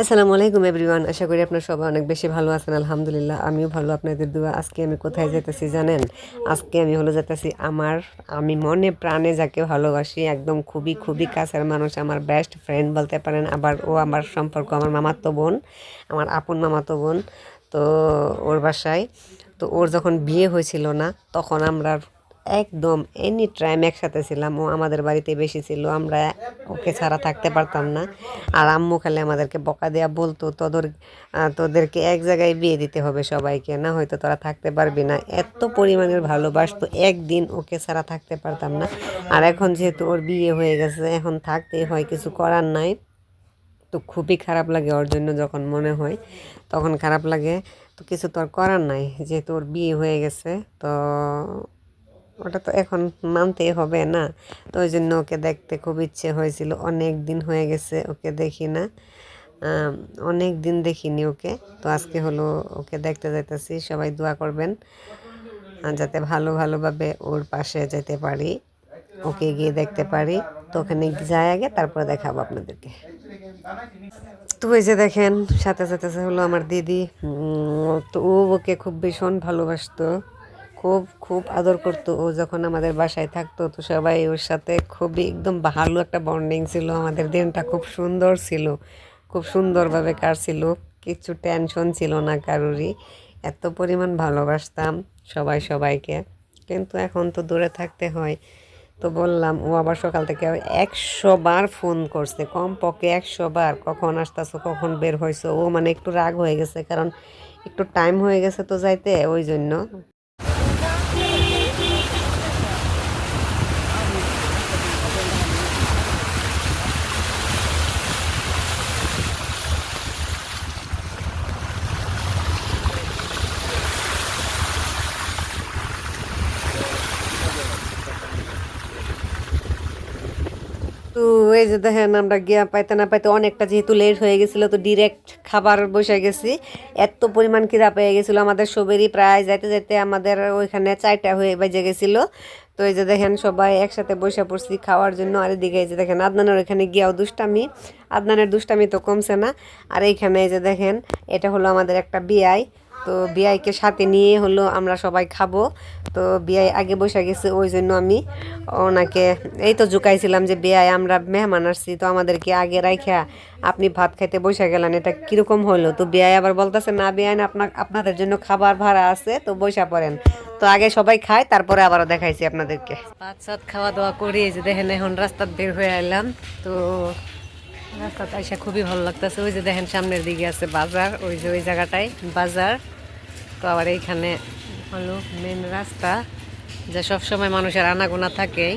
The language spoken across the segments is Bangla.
আসসালামু আলাইকুম এভরিওয়ান আশা করি আপনার সবাই অনেক বেশি ভালো আছেন, আলহামদুলিল্লাহ। আমিও ভালো, আপনাদের দোয়া। আজকে আমি কোথায় যেতেছি জানেন? আজকে আমি হলো যেতেছি আমার, আমি মনে প্রাণে যাকে ভালোবাসি, একদম খুবই খুবই কাছের মানুষ, আমার বেস্ট ফ্রেন্ড বলতে পারেন। আবার ও আমার সম্পর্ক, আমার মামাতো বোন, আমার আপন মামাতো বোন, তো ওর বাসায়। তো ওর যখন বিয়ে হয়েছিল না, তখন আমরা একদম এনি টাইম একসাথে ছিলাম, ও আমাদের বাড়িতে বেশি ছিল, আমরা ওকে ছাড়া থাকতে পারতাম না। আর আম্মু খালি আমাদেরকে বকা দেয়া বলতো, তোদের তোদেরকে এক জায়গায় বিয়ে দিতে হবে সবাইকে, না হয়তো তোরা থাকতে পারবি না। এত পরিমাণের ভালোবাসতো, একদিন ওকে ছাড়া থাকতে পারতাম না। আর এখন যেহেতু ওর বিয়ে হয়ে গেছে, এখন থাকতেই হয়, কিছু করার নাই। তো খুবই খারাপ লাগে ওর জন্য যখন মনে হয়, তখন খারাপ লাগে। তো কিছু তো আর করার নাই, যেহেতু ওর বিয়ে হয়ে গেছে, তো ওটা তো এখন মানতেই হবে না। তো ওই জন্য ওকে দেখতে খুব ইচ্ছে হয়েছিল। অনেক দিন হয়ে গেছে ওকে দেখি না। অনেক দিন দেখিনি ওকে। তো আজকে হলো ওকে দেখতে যাইতেছি। সবাই দোয়া করবেন যাতে ভালো ভালোভাবে ওর পাশে যেতে পারি, ওকে গিয়ে দেখতে পারি। তো ওখানে যাই আগে, তারপরে দেখাবো আপনাদেরকে। তো ওই যে দেখেন, সাথে সাথে হলো আমার দিদি তো ও ওকে খুব ভীষণ ভালোবাসতো। খুব খুব আদর করতো। ও যখন আমাদের বাসায় থাকতো তো সবাই ওর সাথে খুবই একদম ভালো একটা বন্ডিং ছিল। আমাদের দিনটা খুব সুন্দর ছিল। খুব সুন্দরভাবে কাটছিল। কিছু টেনশন ছিল না কারোরই। এত পরিমাণ ভালোবাসতাম সবাই সবাইকে। কিন্তু এখন তো দূরে থাকতে হয়। তো বললাম, ও আবার সকাল থেকে একশো বার ফোন করছে। কম পক্ষে একশো বার। কখন আসতেছো, কখন বের হয়েছো ও মানে একটু রাগ হয়ে গেছে, কারণ একটু টাইম হয়ে গেছে তো যাইতে, ওই জন্য। তো এই যে দেখেন, আমরা গিয়া পাইতে না পাইতে অনেকটা যেহেতু লেট হয়ে গেছিল, তো ডিরেক্ট খাবার বসে গেছি। এত পরিমাণ খিদা পেয়ে গেছিল, আমাদের সবেরই প্রায় যাইতে যাইতে আমাদের ওইখানে চারটা হয়ে বেজে গেছিল। তো এই যে দেখেন, সবাই একসাথে বসে পড়ছি খাওয়ার জন্য। আর এদিকে এই যে দেখেন, আদনানের ওইখানে গিয়াও দুষ্টামি। আদনানের দুষ্টামি তো কমছে না। আর এইখানে এই যে দেখেন, এটা হলো আমাদের একটা বিয়াই তো বিয়াইকে সাথে নিয়ে হলো আমরা সবাই খাব। তো বিয়াই আগে বসে গেছে, ওই জন্য আমি ওনাকে এই তো জুকাইছিলাম যে বিয়াই আমরা মেহমান আসছি, তো আমাদেরকে আগে রাইখা আপনি ভাত খাইতে বসে গেলেন, এটা কীরকম হলো তো বিয়াই আবার বলতেছে, না বিয়াই আপনার আপনাদের জন্য খাবার ভাড়া আছে, তো বসা পড়েন। তো আগে সবাই খায়, তারপরে আবারও দেখাইছি আপনাদেরকে। পাঁচ সাত খাওয়া দাওয়া করি যে দেখেন, এখন রাস্তার বের হয়ে এলাম, তো রাস্তাতে এসে খুবই ভালো লাগতেছে। ওই যে দেখেন সামনের দিকে আছে বাজার, ওই যে ওই জায়গাটায় বাজার। তো আবার এইখানে হলো মেন রাস্তা, যা সব সময় মানুষের আনাগোনা থাকে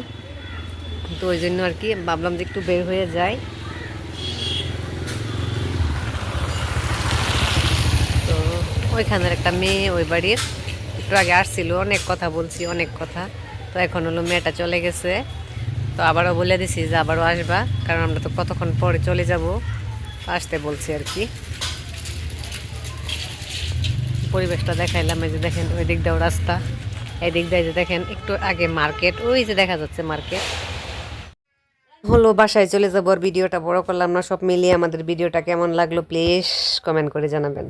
তো ওই জন্য আর কি ভাবলাম যে একটু বের হয়ে যায় তো ওইখানের একটা মেয়ে ওই বাড়ির, একটু আগে আসছিল, অনেক কথা বলছি, অনেক কথা। তো এখন হলো মেয়েটা চলে গেছে। তো আবারও বলে দিছি যে আবারও আসবা, কারণ আমরা তো কতক্ষণ পরে চলে যাব, আসতে বলছি আর কি। পরিবেশটা দেখাইলাম, এই যে দেখেন, ওই দিক রাস্তা, এই দিক দিয়ে যে দেখেন, একটু আগে মার্কেট, ওই যে দেখা যাচ্ছে মার্কেট। হলো, বাসায় চলে যাব আর ভিডিওটা বড় করলাম না, সব মিলিয়ে আমাদের ভিডিওটা কেমন লাগল প্লিজ কমেন্ট করে জানাবেন।